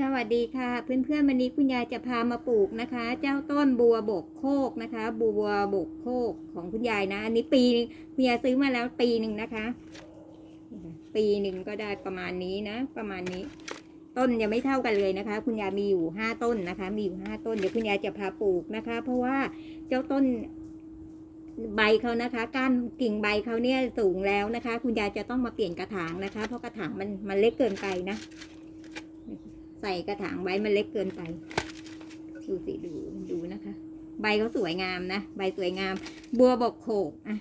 สวัสดีค่ะ เพื่อนๆวันนี้คุณยายจะพามาปลูกนะคะ เจ้าต้นบัวบกโคกนะคะ บัวบกโคกของคุณยายนะ อันนี้ปีนึงคุณยายซื้อมาแล้วปีหนึ่งนะคะ ปีหนึ่งก็ได้ประมาณนี้นะ ประมาณนี้ ต้นยังไม่เท่ากันเลยนะคะ คุณยายมีอยู่ห้าต้นนะคะ มีอยู่ห้าต้นเดี๋ยวคุณยายจะพาปลูกนะคะ เพราะว่าเจ้าต้นใบเขานะคะก้านกิ่งใบเขาเนี่ยสูงแล้วนะคะ คุณยายจะต้องมาเปลี่ยนกระถางนะคะ เพราะกระถางมันมันเล็กเกินไปนะ ใส่กระถางไว้มันเล็กเกินไป ดูสิดูดูนะคะ ใบเขาสวยงามนะ ใบสวยงาม บัวบกโขกอะ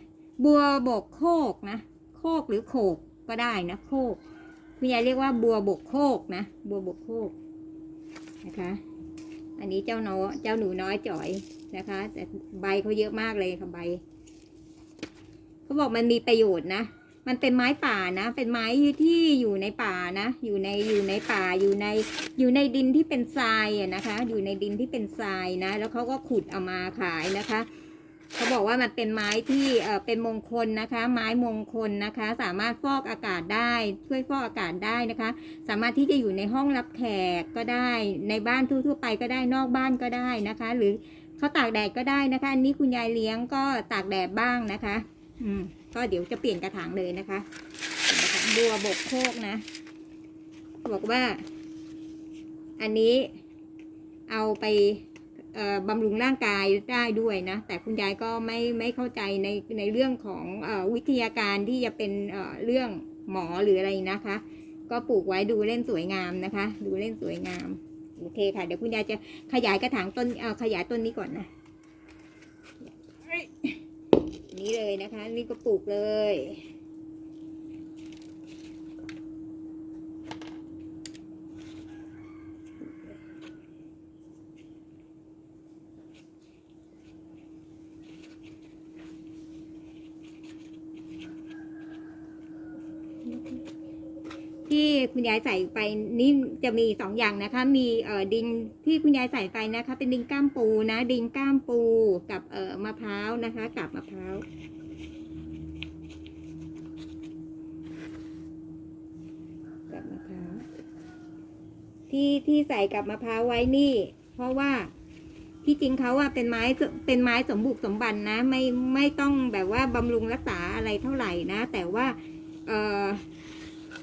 บัวบกโคกนะ โคกหรือโขกก็ได้นะ โคกคุณยายเรียกว่าบัวบกโคกนะ บัวบกโคกนะคะ อันนี้เจ้าน้อเจ้าหนูน้อยจ่อยนะคะ แต่ใบเขาเยอะมากเลยค่ะใบ เขาบอกมันมีประโยชน์นะ มันเป็นไม้ป่านะ เป็นไม้ที่อยู่ในป่านะ อยู่ในอยู่ในป่าอยู่ในอยู่ในดินที่เป็นทรายนะคะ อยู่ในดินที่เป็นทรายนะ แล้วเขาก็ขุดเอามาขายนะคะเขาบอกว่ามันเป็นไม้ที่เอ่อเป็นมงคลนะคะ ไม้มงคลนะคะ สามารถฟอกอากาศได้ช่วยฟอกอากาศได้นะคะ สามารถที่จะอยู่ในห้องรับแขกก็ได้ในบ้านทั่วๆไปก็ได้นอกบ้านก็ได้นะคะ หรือเขาตากแดดก็ได้นะคะอันนี้คุณยายเลี้ยงก็ตากแดดบ้างนะคะ อืม ก็เดี๋ยวจะเปลี่ยนกระถางเลยนะคะกระถางบัวบกโคกนะ บอกว่า อันนี้เอาไปบำรุงร่างกายได้ด้วยนะ แต่คุณยายก็ไม่ไม่เข้าใจในในเรื่องของอวิทยาการที่จะเป็นเรื่องหมอหรืออะไรนะคะ ก็ปลูกไว้ดูเล่นสวยงามนะคะ ดูเล่นสวยงาม โอเคค่ะ เดี๋ยวคุณยายจะขยายกระถางต้นเอ่อขยายต้นนี้ก่อนนะ นี้เลยนะคะ นี่ก็ปลูกเลย ที่คุณยายใส่ไปนี่จะมีสองอย่างนะคะ มีเอ่อดินที่คุณยายใส่ไปนะคะ เป็นดินก้ามปูนะ ดินก้ามปูกับเอ่อมะพร้าวนะคะกับมะพร้าวกับมะพร้าวที่ที่ใส่กับมะพร้าวไว้นี่ เพราะว่าที่จริงเขาอะเป็นไม้เป็นไม้สมบุกสมบันนะ ไม่ไม่ต้องแบบว่าบำรุงรักษาอะไรเท่าไหร่นะ แต่ว่าเอ่อ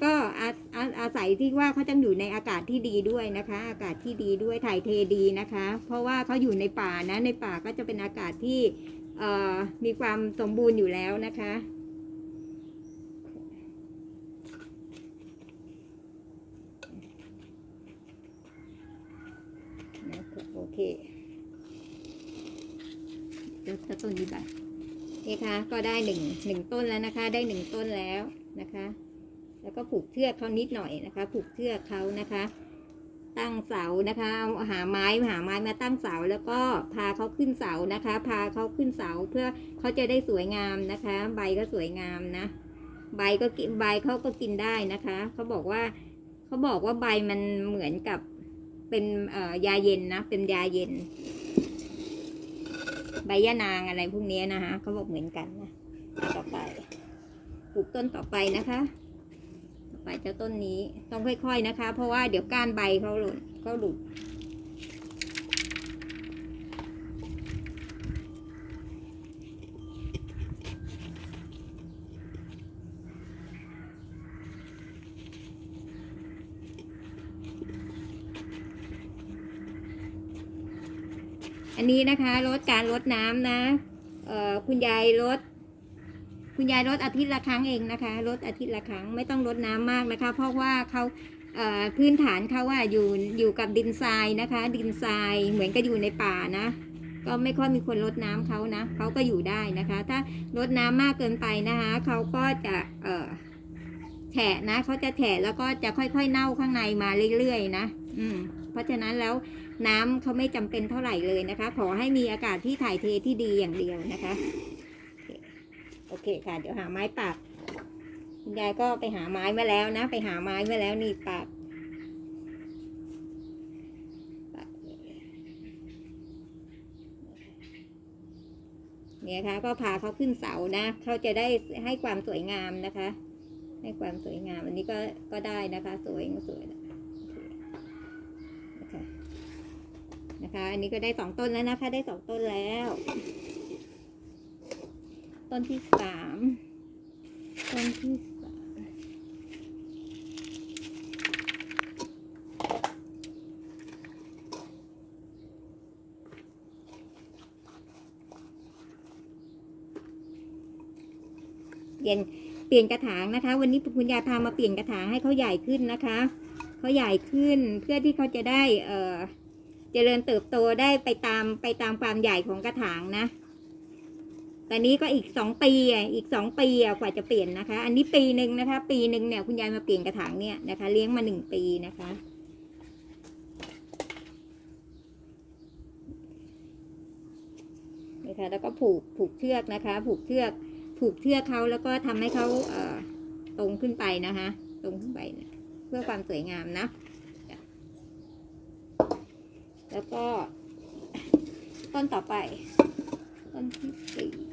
ก็อาอาอาศัยที่ว่าเขาต้องอยู่ในอากาศที่ดีด้วยนะคะ อากาศที่ดีด้วยถ่ายเทดีนะคะ เพราะว่าเขาอยู่ในป่านะ ในป่าก็จะเป็นอากาศที่มีความสมบูรณ์อยู่แล้วนะคะโอเคเดี๋ยวจะต้นนี้ไปนี่ค่ะ ก็ได้หนึ่งหนึ่งต้นแล้วนะคะ ได้หนึ่งต้นแล้วนะคะ แล้วก็ผูกเชือกเขานิดหน่อยนะคะ ผูกเชือกเขานะคะ ตั้งเสานะคะเอาหาไม้หาไม้มาตั้งเสาแล้วก็พาเขาขึ้นเสานะคะ พาเขาขึ้นเสาเพื่อเขาจะได้สวยงามนะคะ ใบก็สวยงามนะ ใบก็กินใบเขาก็กินได้นะคะเขาบอกว่าเขาบอกว่าใบมันเหมือนกับเป็นยาเย็นนะ เป็นยาเย็น ใบยะนางอะไรพวกนี้นะคะเขาบอกเหมือนกันนะต่อไป ปลูกต้นต่อไปนะคะ ไปเจ้าต้นนี้ ต้องค่อย ๆนะคะ เพราะว่าเดี๋ยวก้านใบเขาหลุดเขาหลุดอันนี้นะคะลดการลดน้ำนะคุณยายลด คุณยายลดอาทิตย์ละครั้งเองนะคะลดอาทิตย์ละครั้งไม่ต้องลดน้ำมากนะคะ เพราะว่าเขาพื้นฐานเขาว่าอยู่อยู่กับดินทรายนะคะ ดินทรายเหมือนกับอยู่ในป่านะ ก็ไม่ค่อยมีคนลดน้ำเขานะเขาก็อยู่ได้นะคะ ถ้าลดน้ำมากเกินไปนะคะเขาก็จะแฉะนะเขาจะแฉะแล้วก็จะค่อยๆเน่าข้างในมาเรื่อยๆนะอืมเพราะฉะนั้นแล้วน้ำเขาไม่จำเป็นเท่าไหร่เลยนะคะ ขอให้มีอากาศที่ถ่ายเทที่ดีอย่างเดียวนะคะ โอเคค่ะ เดี๋ยวหาไม้ปักคุณยายก็ไปหาไม้มาแล้วนะ ไปหาไม้มาแล้วนี่ปักเนี่ยค่ะก็พาเขาขึ้นเสานะเขาจะได้ให้ความสวยงามนะคะ ให้ความสวยงามอันนี้ก็ก็ได้นะคะ สวยสวยนะคะ อันนี้ก็ได้สองต้นแล้วนะคะ ได้สองต้นแล้ว ต้นที่สามต้นที่สามเปลี่ยนเปลี่ยนกระถางนะคะ วันนี้คุณยายพามาเปลี่ยนกระถางให้เขาใหญ่ขึ้นนะคะเขาใหญ่ขึ้นเพื่อที่เขาจะได้เอ่อเจริญเติบโตได้ไปตามไปตามความใหญ่ของกระถางนะ แต่นี้ก็อีกสองปีอะอีกสองปีอะกว่าจะเปลี่ยนนะคะ อันนี้ปีหนึ่งนะคะ ปีหนึ่งเนี่ยคุณยายมาเปลี่ยนกระถางเนี่ยนะคะ เลี้ยงมาหนึ่งปีนะคะ นะคะ แล้วก็ผูกผูกเชือกนะคะ ผูกเชือกผูกเชือกเขาแล้วก็ทำให้เขาเอ่อตรงขึ้นไปนะคะ ตรงขึ้นไปนะเพื่อความสวยงามนะ แล้วก็ต้นต่อไปต้นที่สี่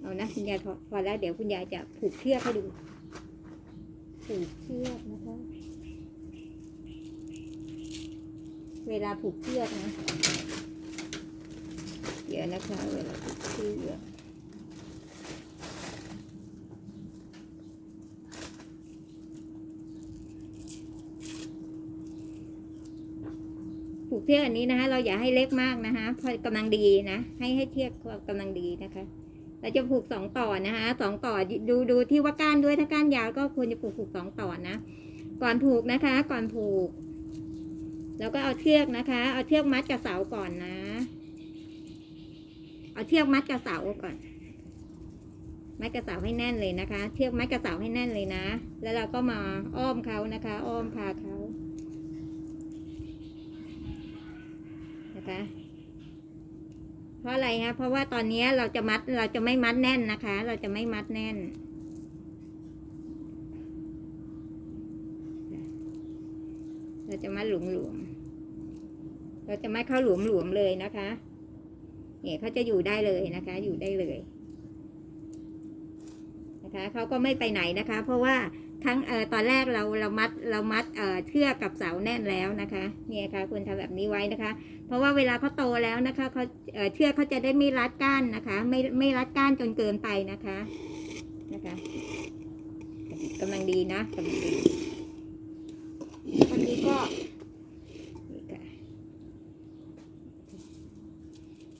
เอานะคุณยายพอแล้วเดี๋ยวคุณยายจะผูกเชือกให้ดู ผูกเชือกนะคะ เวลาผูกเชือกนะ เดี๋ยวนะคะเวลาผูกเชือก ผูกเชือกอันนี้นะคะเราอย่าให้เล็กมากนะคะพอกำลังดีนะ ให้ให้เทียบกำลังดีนะคะ เราจะผูกสองต่อนะคะสองต่อดูดูที่ว่าก้านด้วยถ้าก้านยาวก็ควรจะผูกผูกสองต่อนะ ก่อนผูกนะคะ ก่อนผูก แล้วก็เอาเชือกนะคะ เอาเชือกมัดกับเสาก่อนนะ เอาเชือกมัดกับเสาก่อน มัดกับเสาให้แน่นเลยนะคะ เชือกมัดกับเสาให้แน่นเลยนะ แล้วเราก็มาอ้อมเขานะคะ อ้อมพาเขา นะคะ เพราะอะไรคะเพราะว่าตอนนี้เราจะมัดเราจะไม่มัดแน่นนะคะ เราจะไม่มัดแน่น เราจะมัดหลวมหลวมๆเราจะไม่เข้าหลวมหลวมๆเลยนะคะเนี่ยเขาจะอยู่ได้เลยนะคะ อยู่ได้เลย นะคะเขาก็ไม่ไปไหนนะคะ เพราะว่า ทั้งเอ่อตอนแรกเราเรามัดเรามัดเอ่อเชือกกับเสาแน่นแล้วนะคะเนี่ยค่ะควรทำแบบนี้ไว้นะคะ เพราะว่าเวลาเขาโตแล้วนะคะเขาเอ่อเชือกเขาจะได้ไม่รัดก้านนะคะ ไม่ไม่รัดก้านจนเกินไปนะคะนะคะกำลังดีนะกำลังดีวันนี้ก็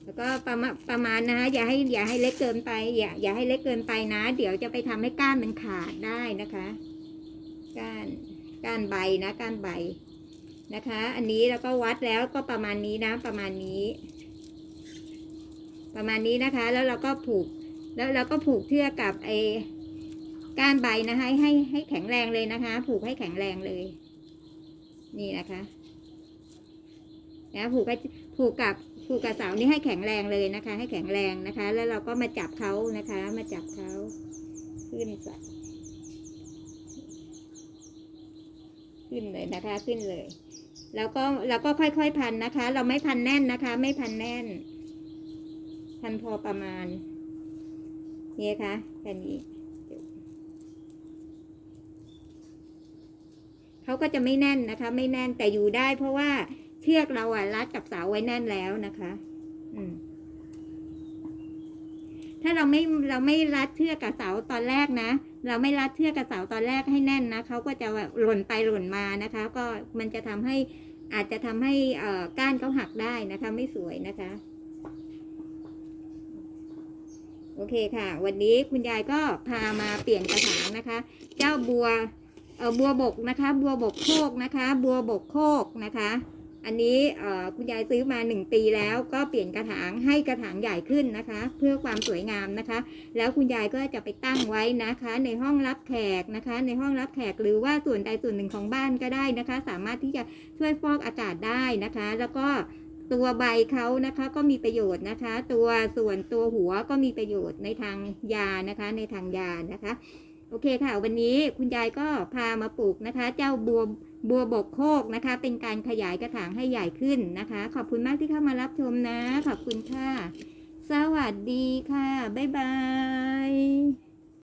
แล้วก็ประมาณประมาณนะคะอย่าให้อย่าให้เล็กเกินไปอย่าอย่าให้เล็กเกินไปนะ เดี๋ยวจะไปทำให้ก้านมันขาดได้นะคะ ก้านก้านใบนะก้านใบนะคะ อันนี้แล้วก็วัดแล้วก็ประมาณนี้นะประมาณนี้ ประมาณนี้นะคะ แล้วเราก็ผูก แล้วเราก็ผูกเชือกกับไอ้ก้านใบนะคะให้ให้แข็งแรงเลยนะคะ ผูกให้แข็งแรงเลย นี่นะคะนะผูกผูกกับผูกกับเสานี่ให้แข็งแรงเลยนะคะ ให้แข็งแรงนะคะ แล้วเราก็มาจับเขานะคะ มาจับเขาขึ้นใส่ ขึ้นเลยนะคะขึ้นเลย แล้วก็เราก็ค่อยๆพันนะคะ เราไม่พันแน่นนะคะ ไม่พันแน่น พันพอประมาณนี่ค่ะแค่นี้เขาก็จะไม่แน่นนะคะ ไม่แน่นแต่อยู่ได้ เพราะว่าเชือกเราอะรัดกับเสาไว้แน่นแล้วนะคะ อืมถ้าเราไม่เราไม่รัดเชือกกับเสาตอนแรกนะ เราไม่รัดเชือกกับเสาตอนแรกให้แน่นนะเขาก็จะหล่นไปหล่นมานะคะ ก็มันจะทำให้อาจจะทำให้ก้านเขาหักได้นะคะ ไม่สวยนะคะ โอเคค่ะ วันนี้คุณยายก็พามาเปลี่ยนกระถางนะคะ เจ้าบัวเออบัวบกนะคะ บัวบกโคกนะคะ บัวบกโคกนะคะ อันนี้คุณยายซื้อมาหนึ่งปีแล้วก็เปลี่ยนกระถางให้กระถางใหญ่ขึ้นนะคะ เพื่อความสวยงามนะคะ แล้วคุณยายก็จะไปตั้งไว้นะคะ ในห้องรับแขกนะคะ ในห้องรับแขกหรือว่าส่วนใดส่วนหนึ่งของบ้านก็ได้นะคะ สามารถที่จะช่วยฟอกอากาศได้นะคะ แล้วก็ตัวใบเขานะคะก็มีประโยชน์นะคะ ตัวส่วนตัวหัวก็มีประโยชน์ในทางยานะคะ ในทางยานะคะ โอเคค่ะ วันนี้คุณยายก็พามาปลูกนะคะ เจ้าบัว บัวบกโคกนะคะ เป็นการขยายกระถางให้ใหญ่ขึ้นนะคะ ขอบคุณมากที่เข้ามารับชมนะ ขอบคุณค่ะ สวัสดีค่ะ บ๊ายบาย